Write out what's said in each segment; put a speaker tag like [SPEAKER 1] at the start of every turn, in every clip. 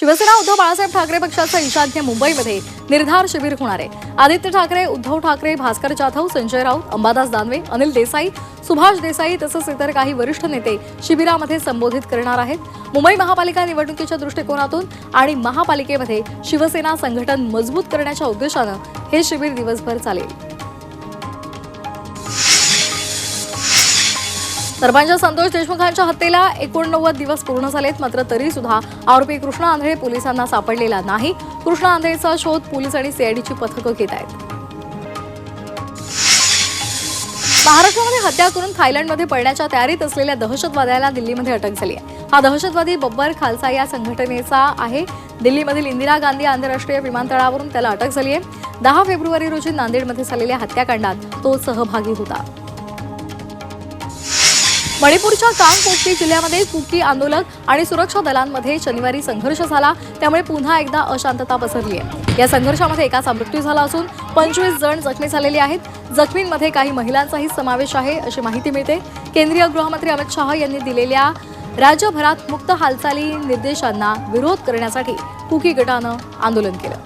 [SPEAKER 1] शिवसेना उद्धव बाळासाहेब ठाकरे पक्षाचं ईशान्य मुंबईमध्ये निर्धार शिबिर होणार आहे. आदित्य ठाकरे उद्धव ठाकरे भास्कर जाधव संजय राऊत अंबादास दानवे अनिल देसाई सुभाष देसाई तसंच इतर काही वरिष्ठ नेते शिबिरामध्ये संबोधित करणार आहेत. मुंबई महापालिका निवडणुकीच्या दृष्टिकोनातून आणि महापालिकेमध्ये शिवसेना संघटन मजबूत करण्याच्या उद्देशानं हे शिबिर दिवसभर चालेल. सरपंच संतोष देशमुखांच्या हत्येला एकोणनव्वद दिवस पूर्ण झालेत मात्र तरी सुद्धा आरोपी कृष्णा आंधळे पोलिसांना सापडलेला नाही. कृष्णा आंधळेचा शोध पोलीस आणि सीआयडीची पथकं घेत आहेत. महाराष्ट्रामध्ये हत्या करून थायलंडमध्ये पळण्याच्या तयारीत असलेल्या दहशतवाद्याला दिल्लीमध्ये अटक झाली आहे. हा दहशतवादी बब्बर खालसा या संघटनेचा आहे. दिल्लीमधील इंदिरा गांधी आंतरराष्ट्रीय विमानतळावरून त्याला अटक झाली आहे. दहा फेब्रुवारी रोजी नांदेडमध्ये झालेल्या हत्याकांडात तो सहभागी होता. मणिपूरच्या कांगपोक्ती जिल्ह्यामध्ये कुकी आंदोलक आणि सुरक्षा दलांमध्ये शनिवारी संघर्ष झाला. त्यामुळे पुन्हा एकदा अशांतता पसरली आहे. या संघर्षामध्ये एकाचा मृत्यू झाला असून पंचवीस जण जखमी झालेले आहेत. जखमींमध्ये काही महिलांचाही समावेश आहे अशी माहिती मिळते. केंद्रीय गृहमंत्री अमित शहा यांनी दिलेल्या राज्यभरात मुक्त हालचाली निर्देशांना विरोध करण्यासाठी कुकी गटानं आंदोलन केलं.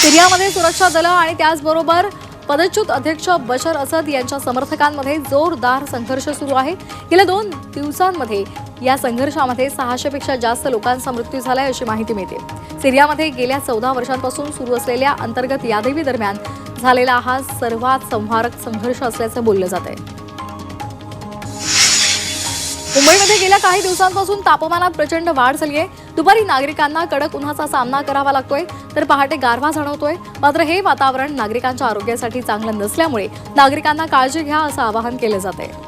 [SPEAKER 1] सिरियामध्ये सुरक्षा दलं आणि त्याचबरोबर पदच्युत अध्यक्ष बशर असद यांच्या समर्थकांमध्ये जोरदार संघर्ष सुरू आहे. गेल्या दोन दिवसांमध्ये या संघर्षामध्ये सहाशेपेक्षा जास्त लोकांचा मृत्यू झालाय अशी माहिती मिळते. सिरियामध्ये गेल्या चौदा वर्षांपासून सुरू असलेल्या अंतर्गत यादवी दरम्यान झालेला हा सर्वात संहारक संघर्ष असल्याचं बोललं जात आहे मुंबईमध्ये गेल्या काही दिवसांपासून तापमानात प्रचंड वाढ झाली आहे दुपारी नागरिकांना कडक उन्हाचा सामना करावा लागतोय. तर पहाटे गारवा जाणवतोय. मात्र हे वातावरण नागरिकांच्या आरोग्यासाठी चांगलं नसल्यामुळे नागरिकांना काळजी घ्या असं आवाहन केलं जात आहे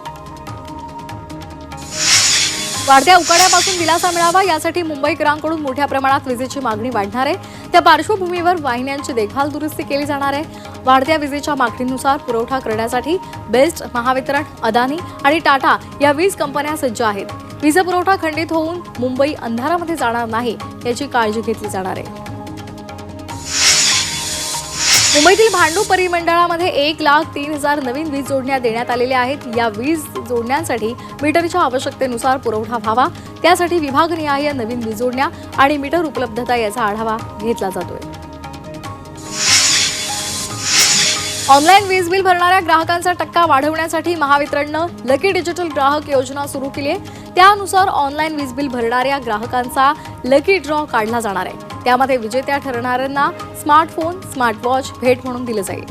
[SPEAKER 1] वाढत्या उकाड्यापासून दिलासा मिळावा यासाठी मुंबईकरांकडून मोठ्या प्रमाणात विजेची मागणी वाढणार आहे. त्या पार्श्वभूमीवर वाहिन्यांची देखभाल दुरुस्ती केली जाणार आहे. वाढत्या विजेच्या मागणीनुसार पुरवठा करण्यासाठी बेस्ट महावितरण अदानी आणि टाटा या वीज कंपन्या सज्ज आहेत. वीज पुरवठा खंडित होऊन मुंबई अंधारामध्ये जाणार नाही याची काळजी घेतली जाणार आहे. मुंबईतील भांडू परिमंडळामध्ये एक लाख तीन हजार नवीन वीज जोडण्या देण्यात आलेल्या आहेत. या वीज जोडण्यांसाठी मीटरच्या आवश्यकतेनुसार पुरवठा व्हावा. त्यासाठी विभागनिहाय नवीन वीज जोडण्या आणि मीटर उपलब्धता याचा आढावा घेतला जातोय. ऑनलाईन वीज बिल भरणाऱ्या ग्राहकांचा टक्का वाढवण्यासाठी महावितरणनं लकी डिजिटल ग्राहक योजना सुरू केली आहे त्यानुसार ऑनलाईन वीज बिल भरणाऱ्या ग्राहकांचा लकी ड्रॉ काढला जाणार आहे. त्यामध्ये विजेत्या ठरणाऱ्यांना स्मार्टफोन स्मार्ट वॉच भेट म्हणून दिलं जाईल.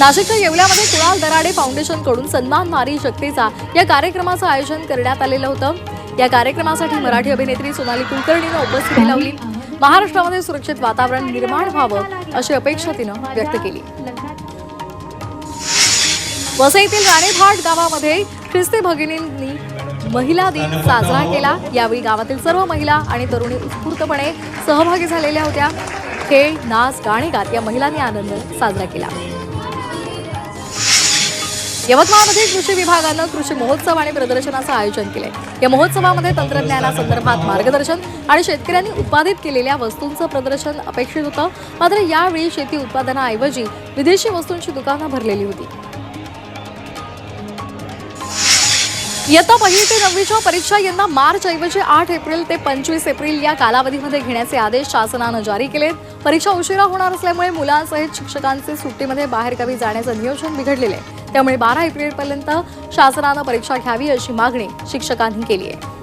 [SPEAKER 1] नाशिकच्या येवल्यामध्ये कुणाल दराडे फाउंडेशनकडून सन्मान नारी शक्तीचा या कार्यक्रमाचं आयोजन करण्यात आलेलं होतं. या कार्यक्रमासाठी मराठी अभिनेत्री सोनाली कुलकर्णीनं उपस्थिती लावली. महाराष्ट्रामध्ये सुरक्षित वातावरण निर्माण व्हावं अशी अपेक्षा तिनं व्यक्त केली. वसईतील राणेभाट गावामध्ये ख्रिस्ती भगिनींनी महिला दिन साजरा केला. यावेळी गावातील सर्व महिला आणि तरुणी उत्स्फूर्तपणे सहभागी झालेल्या होत्या. खेळ नाच गाणे गात या महिलांनी आनंद साजरा केला. यवतमाळमध्ये कृषी विभागानं कृषी महोत्सव आणि प्रदर्शनाचं आयोजन केलंय. या महोत्सवामध्ये तंत्रज्ञानासंदर्भात मार्गदर्शन आणि शेतकऱ्यांनी उत्पादित केलेल्या वस्तूंचं प्रदर्शन अपेक्षित होतं. मात्र यावेळी शेती उत्पादनाऐवजी विदेशी वस्तूंची दुकानं भरलेली होती. इयत्ता पहिली ते नववीच्या परीक्षा यंदा मार्च ऐवजी आठ एप्रिल ते पंचवीस एप्रिल या कालावधीमध्ये घेण्याचे आदेश शासनानं जारी केलेत. परीक्षा उशिरा होणार असल्यामुळे मुलांसहित शिक्षकांचे सुट्टीमध्ये बाहेरगावी जाण्याचं नियोजन बिघडलेलं आहे. त्यामुळे बारा एप्रिलपर्यंत शासनानं परीक्षा घ्यावी अशी मागणी शिक्षकांनी केली आहे.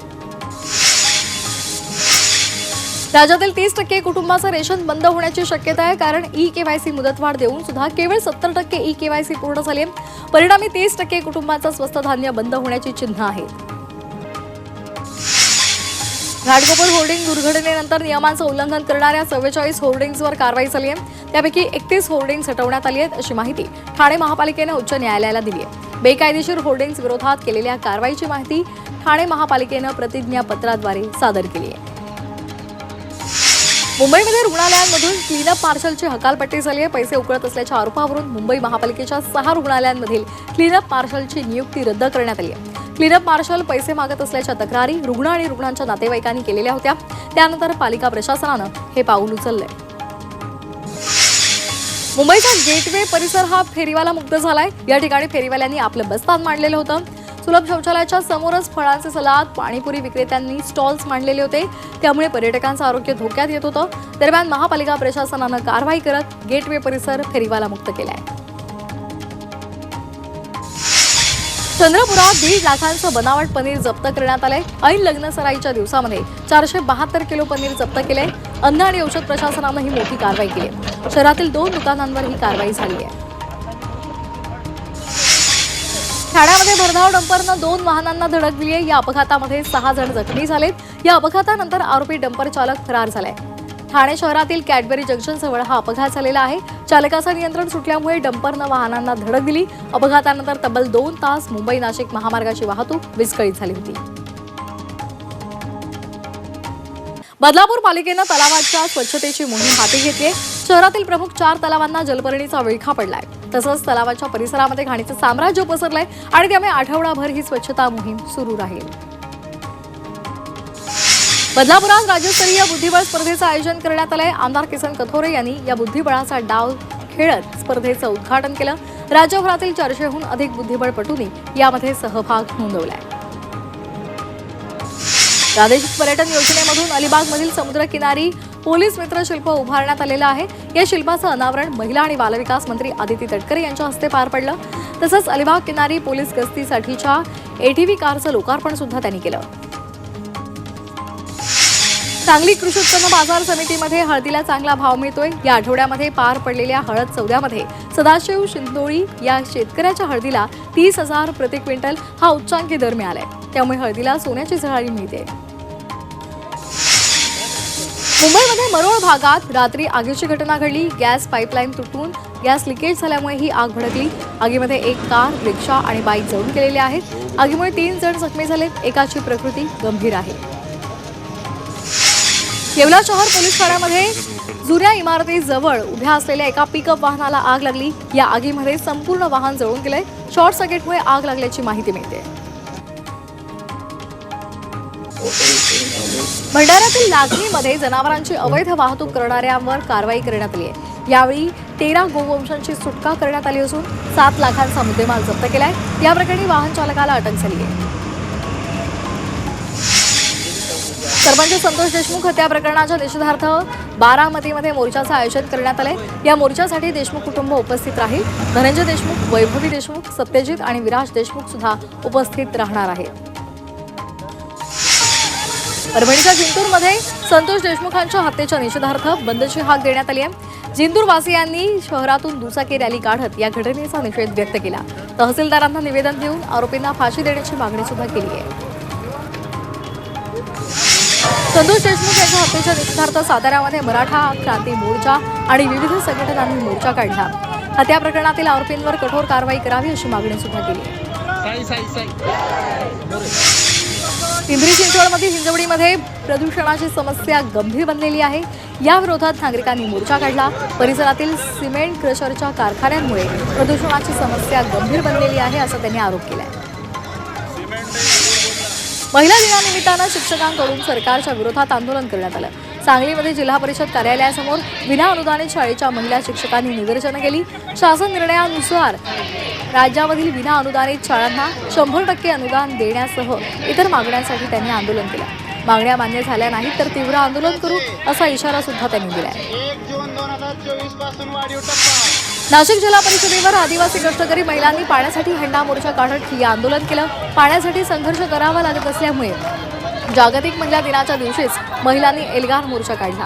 [SPEAKER 1] राज्यातील तीस टक्के कुटुंबाचं रेशन बंद होण्याची शक्यता आहे कारण ई केवायसी मुदतवाढ देऊन सुद्धा केवळ सत्तर टक्के ई केवायसी पूर्ण झाली आहे. परिणामी तीस टक्के कुटुंबाचं स्वस्त धान्य बंद होण्याची चिन्ह आहेत. घाटकोपर होर्डिंग दुर्घटनेनंतर नियमांचं उल्लंघन करणाऱ्या चव्वेचाळीस होर्डिंग्जवर कारवाई झाली आहे. त्यापैकी एकतीस होर्डिंग्स हटवण्यात आली आहेत अशी माहिती ठाणे महापालिकेनं उच्च न्यायालयाला दिली आहे. बेकायदेशीर होर्डिंग्स विरोधात केलेल्या कारवाईची माहिती ठाणे महापालिकेनं प्रतिज्ञापत्राद्वारे सादर केली आहे. मुंबईमध्ये रुग्णालयांमधून क्लीनअप मार्शलची हकालपट्टी झाली आहे. पैसे उकळत असल्याच्या आरोपावरून मुंबई महापालिकेच्या सहा रुग्णालयांमधील क्लीनअप मार्शलची नियुक्ती रद्द करण्यात आली आहे. क्लीनअप मार्शल पैसे मागत असल्याच्या तक्रारी रुग्ण आणि रुग्णांच्या नातेवाईकांनी केलेल्या होत्या. त्यानंतर पालिका प्रशासनानं हे पाऊल उचललंय. मुंबईचा गेटवे परिसर हा फेरीवाला मुक्त झालाय. या ठिकाणी फेरीवाल्यांनी आपलं बस्तान मांडलेलं होतं. सुलभ शौचालयाच्या समोरच फळांचे सलाद पाणीपुरी विक्रेत्यांनी स्टॉल्स मांडलेले होते. त्यामुळे पर्यटकांचं आरोग्य धोक्यात येत होतं. दरम्यान महापालिका प्रशासनानं कारवाई करत गेटवे परिसर फेरीवाला मुक्त केलाय. चंद्रपुरात दीड लाखांचं बनावट पनीर जप्त करण्यात आलंय. ऐन लग्न सराईच्या दिवसामध्ये चारशे बहात्तर किलो पनीर जप्त केलंय. अन्न आणि औषध प्रशासनानं ही मोठी कारवाई केली शहरातील दोन दुकानांवर ही कारवाई झाली आहे. ठाण्यामध्ये भरधाव डंपरनं दोन वाहनांना धडक दिली आहे. या अपघातामध्ये सहा जण जखमी झालेत. या अपघातानंतर आरोपी डंपर चालक फरार झालाय. ठाणे शहरातील कॅडबरी जंक्शन जवळ हा अपघात झालेला आहे. चालकाचं नियंत्रण सुटल्यामुळे डंपरनं वाहनांना धडक दिली. अपघातानंतर तब्बल दोन तास मुंबई नाशिक महामार्गाची वाहतूक विस्कळीत झाली होती. बदलापूर पालिकेनं तलावाच्या स्वच्छतेची मोहीम हाती घेतली शहरातील प्रमुख चार तलावांना जलपर्णीचा विळखा पडलाय. तसंच तलावाच्या परिसरामध्ये घाणीचं साम्राज्य पसरलंय आणि त्यामुळे आठवडाभर ही स्वच्छता मोहीम सुरू राहील. बदलापुरात राज्यस्तरीय बुद्धिबळ स्पर्धेचं आयोजन करण्यात आलंय. आमदार किसन कथोरे यांनी या बुद्धिबळाचा डाव खेळत स्पर्धेचं उद्घाटन केलं. राज्यभरातील चारशेहून अधिक बुद्धिबळपटूंनी यामध्ये सहभाग नोंदवलाय. प्रादेशिक पर्यटन योजनेमधून अलिबागमधील समुद्रकिनारी पोलीस मित्र शिल्प उभारण्यात आलेलं आहे. या शिल्पाचं अनावरण महिला आणि बालविकास मंत्री आदिती तटकरे यांच्या हस्ते पार पडलं. तसंच अलिबाग किनारी पोलीस गस्तीसाठीच्या एटीव्ही कारचं लोकार्पण सुद्धा त्यांनी केलं. सांगली कृषी उत्पन्न बाजार समितीमध्ये हळदीला चांगला भाव मिळतोय. या आठवड्यामध्ये पार पडलेल्या हळद सौद्यामध्ये सदाशिव शिंदोळी या शेतकऱ्याच्या हळदीला तीस हजार प्रति क्विंटल हा उच्चांकी दर मिळालाय. त्यामुळे हळदीला सोन्याची झळाळी मिळते. मुंबईमध्ये मरोळ भागात रात्री आगीची घटना घडली. गॅस पाईपलाईन तुटून गॅस लिकेज झाल्यामुळे ही आग भडकली. आगीमध्ये एक कार रिक्षा आणि बाईक जळून गेलेल्या आहेत. आगीमुळे तीन जण जखमी झालेत. एकाची प्रकृती गंभीर आहे. येवला शहर पोलीस ठाण्यामध्ये जुन्या इमारतीजवळ उभ्या असलेल्या एका पिकअप वाहनाला आग लागली. या आगीमध्ये संपूर्ण वाहन जळून गेलंय. शॉर्ट सर्किटमुळे आग लागल्याची माहिती मिळते. भंडाऱ्यातील लागणीमध्ये जनावरांची अवैध वाहतूक करणाऱ्यांवर कारवाई करण्यात आली आहे. यावेळी तेरा गोवंशांची सुटका करण्यात आली असून सात लाखांचा मुद्देमाल जप्त केलाय. या प्रकरणी वाहन चालकाला अटक झाली आहे. सरपंच संतोष देशमुख हत्या प्रकरणाच्या निषेधार्थ बारामतीमध्ये मोर्चाचं आयोजन करण्यात आलंय. या मोर्चासाठी देशमुख कुटुंब उपस्थित राहील. धनंजय देशमुख वैभवी देशमुख सत्यजित आणि विराज देशमुख सुद्धा उपस्थित राहणार आहेत. परभणीच्या जिंतूरमध्ये संतोष देशमुखांच्या हत्येच्या निषेधार्थ बंदची हाक देण्यात आली आहे. जिंतूरवासियांनी शहरातून दुचाकी रॅली काढत या घटनेचा निषेध व्यक्त केला. तहसीलदारांना निवेदन देऊन आरोपींना फाशी देण्याची मागणी सुद्धा केली आहे. संतोष देशमुख यांच्या हत्येच्या निषेधार्थ साताऱ्यामध्ये मराठा क्रांती मोर्चा आणि विविध संघटनांनी मोर्चा काढला. हत्या प्रकरणातील आरोपींवर कठोर कारवाई करावी अशी मागणी सुद्धा केली
[SPEAKER 2] साई साई साई.
[SPEAKER 1] पिंपरी चिंचवडमधील हिंजवडीमध्ये प्रदूषणाची समस्या गंभीर बनलेली आहे. या विरोधात नागरिकांनी मोर्चा काढला. परिसरातील सिमेंट क्रशरच्या कारखान्यांमुळे प्रदूषणाची समस्या गंभीर बनलेली आहे असा त्यांनी आरोप केलाय. महिला दिनानिमित्तानं शिक्षकांकडून सरकारच्या विरोधात आंदोलन करण्यात आलं. सांगलीमध्ये जिल्हा परिषद कार्यालयासमोर विना अनुदानित शाळेच्या महिला शिक्षकांनी निदर्शनं केली. शासन निर्णयानुसार राज्यामधील विना अनुदानित शाळांना शंभर टक्के अनुदान देण्यासह इतर मागण्यांसाठी त्यांनी आंदोलन केलं. मागण्या मान्य झाल्या नाहीत तर तीव्र आंदोलन करू असा इशारा सुद्धा त्यांनी दिलाय.
[SPEAKER 2] टप्पा.
[SPEAKER 1] नाशिक जिल्हा परिषदेवर आदिवासी कष्टकरी महिलांनी पाण्यासाठी हंडा मोर्चा काढत ठिय्या आंदोलन केलं. पाण्यासाठी संघर्ष करावा लागत असल्यामुळे जागतिक महिला दिनाच्या दिवशीच महिलांनी एल्गार मोर्चा काढला.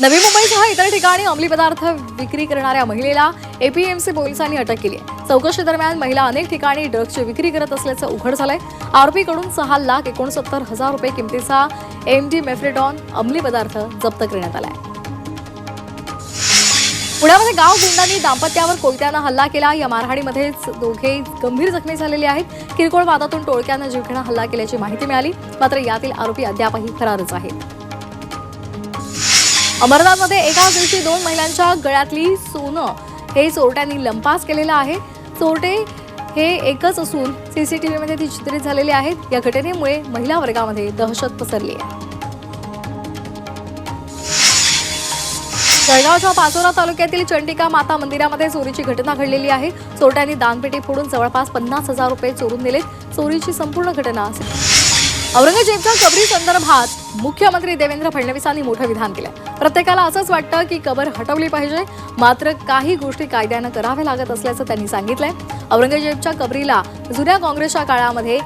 [SPEAKER 1] नवी मुंबईसह इतर ठिकाणी अंमली पदार्थ विक्री करणाऱ्या महिलेला एपीएमसी पोलिसांनी अटक केली आहे. चौकशी दरम्यान महिला अनेक ठिकाणी ड्रग्सची विक्री करत असल्याचं उघड झालंय. आरोपीकडून सहा लाख एकोणसत्तर हजार रुपये किमतीचा एमडी मेफ्रेडॉन अंमली पदार्थ जप्त करण्यात आलाय. पुण्यामध्ये गाव गुंडांनी दाम्पत्यावर कोयत्यानं हल्ला केला. या मारहाणीमध्येच दोघे गंभीर जखमी झालेले आहेत. किरकोळ वादातून टोळक्यानं जीवघेणा हल्ला केल्याची माहिती मिळाली. मात्र यातील आरोपी अद्यापही फरारच आहेत. अमरनाथमध्ये एकाच दिवशी दोन महिलांच्या गळ्यातली सोनं हे चोरट्यांनी लंपास केलेलं आहे. चोरटे हे एकच असून सीसीटीव्हीमध्ये ती चित्रित झालेली आहेत. या घटनेमुळे महिला वर्गामध्ये दहशत पसरली आहे. जळगावच्या पाचोरा तालुक्यातील चंडिका माता मंदिरामध्ये चोरीची घटना घडलेली आहे. चोरट्यांनी दानपेटी फोडून जवळपास पन्नास हजार रुपये चोरून दिलेत चोरीची संपूर्ण घटना औरंगजेबच्या कबरी संदर्भात मुख्यमंत्री देवेंद्र फडणवीसांनी मोठं विधान केलं. प्रत्येकाला असंच वाटतं की कबर हटवली पाहिजे. मात्र काही गोष्टी कायद्यानं कराव्या लागत असल्याचं त्यांनी सांगितलंय. औरंगजेबच्या कबरीला जुन्या काँग्रेसच्या काळामध्ये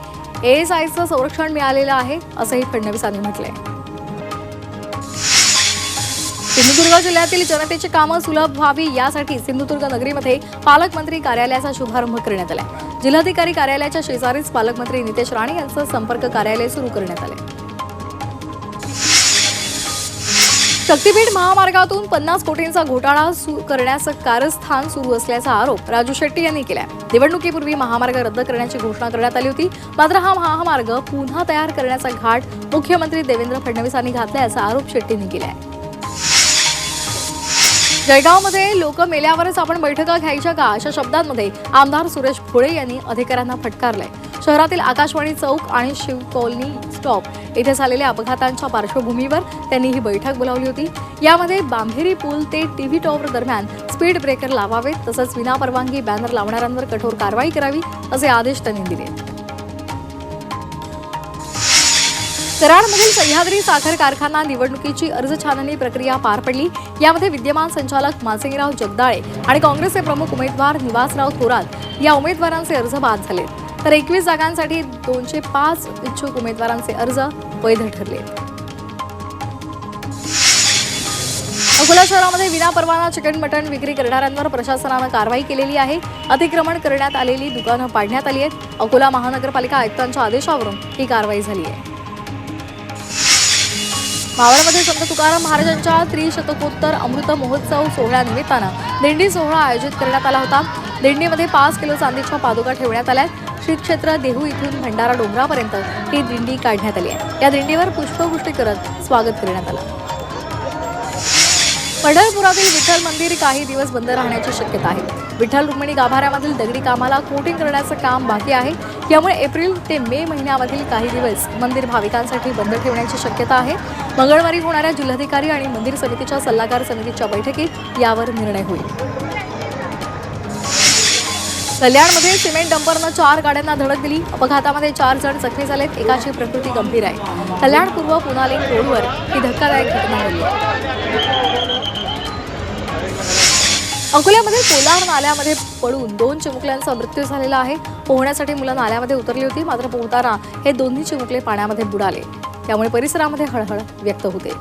[SPEAKER 1] एएसआयचं संरक्षण मिळालेलं आहे असंही फडणवीसांनी म्हटलंय. सिंधुदुर्ग जिल्ह्यातील जनतेची कामं सुलभ व्हावी यासाठी सिंधुदुर्ग नगरीमध्ये पालकमंत्री कार्यालयाचा शुभारंभ करण्यात आला जिल्हाधिकारी कार्यालयाच्या शेजारीच पालकमंत्री नितेश राणे यांचं संपर्क कार्यालय सुरू करण्यात आले शक्तीपीठ महामार्गातून पन्नास कोटींचा घोटाळा सु- करण्याचं कारस्थान सुरू असल्याचा आरोप राजू शेट्टी यांनी केलाय. निवडणुकीपूर्वी महामार्ग रद्द करण्याची घोषणा करण्यात आली होती. मात्र हा महामार्ग पुन्हा तयार करण्याचा घाट मुख्यमंत्री देवेंद्र फडणवीसांनी घातल्याचा आरोप शेट्टींनी केलाय. जळगावमध्ये लोक मेल्यावरच आपण बैठका घ्यायच्या का? अशा शब्दांमध्ये आमदार सुरेश भोळे यांनी अधिकाऱ्यांना फटकारलंय. शहरातील आकाशवाणी चौक आणि शिव कॉलनी स्टॉप येथे झालेल्या अपघातांच्या पार्श्वभूमीवर त्यांनी ही बैठक बोलावली होती. यामध्ये बांभेरी पूल ते टीव्ही टॉवर दरम्यान स्पीड ब्रेकर लावावेत तसंच विनापरवानगी बॅनर लावणाऱ्यांवर कठोर कारवाई करावी असे आदेश त्यांनी दिले. कराडमधील सह्याद्री साखर कारखाना निवडणुकीची अर्ज छाननी प्रक्रिया पार पडली. यामध्ये विद्यमान संचालक मासिंगराव जगदाळे आणि काँग्रेसचे प्रमुख उमेदवार निवासराव थोरात या उमेदवारांचे अर्ज बाद झाले. तर एकवीस जागांसाठी दोनशे पाच इच्छुक उमेदवारांचे अर्ज वैध ठरले. अकोला शहरामध्ये विनापरवाना चिकन मटण विक्री करणाऱ्यांवर प्रशासनानं कारवाई केलेली आहे. अतिक्रमण करण्यात आलेली दुकानं पाडण्यात आली आहेत. अकोला महानगरपालिका आयुक्तांच्या आदेशावरून ही कारवाई झाली आहे. मावळमध्ये संत तुकाराम महाराजांच्या त्रिशतकोत्तर अमृत महोत्सव सोहळ्यानिमित्तानं दिंडी सोहळा आयोजित करण्यात आला होता. दिंडीमध्ये पाच किलो चांदीच्या पादुका ठेवण्यात आल्या. श्री क्षेत्र देहू इथून भंडारा डोंगरापर्यंत ही दिंडी काढण्यात आली आहे. या दिंडीवर पुष्पवृष्टी करत स्वागत करण्यात आलं. पंढरपुरातील विठ्ठल मंदिर काही दिवस बंद राहण्याची शक्यता आहे. विठ्ठल रुक्मिणी गाभाऱ्यामधील दगडी कामाला कोटिंग करण्याचं काम बाकी आहे. यामुळे एप्रिल ते मे महिन्यामधील काही दिवस मंदिर भाविकांसाठी बंद ठेवण्याची शक्यता आहे. मंगळवारी होणाऱ्या जिल्हाधिकारी आणि मंदिर समितीच्या सल्लागार समितीच्या बैठकीत यावर निर्णय होईल. कल्याणमध्ये सिमेंट डंपरनं चार गाड्यांना धडक दिली. अपघातामध्ये चार जण जखमी झालेत. एकाची प्रकृती गंभीर आहे. कल्याण पूर्व पुनालिंग रोडवर ही धक्कादायक घटना घडली. अकोल्यामध्ये कोलार नाल्यामध्ये पडून दोन चिमुकल्यांचा मृत्यू झालेला आहे. पोहण्यासाठी मुलं नाल्यामध्ये उतरली होती मात्र पोहताना हे दोन्ही चिमुकले पाण्यामध्ये बुडाले. त्यामुळे परिसरामध्ये हळहळ व्यक्त होते.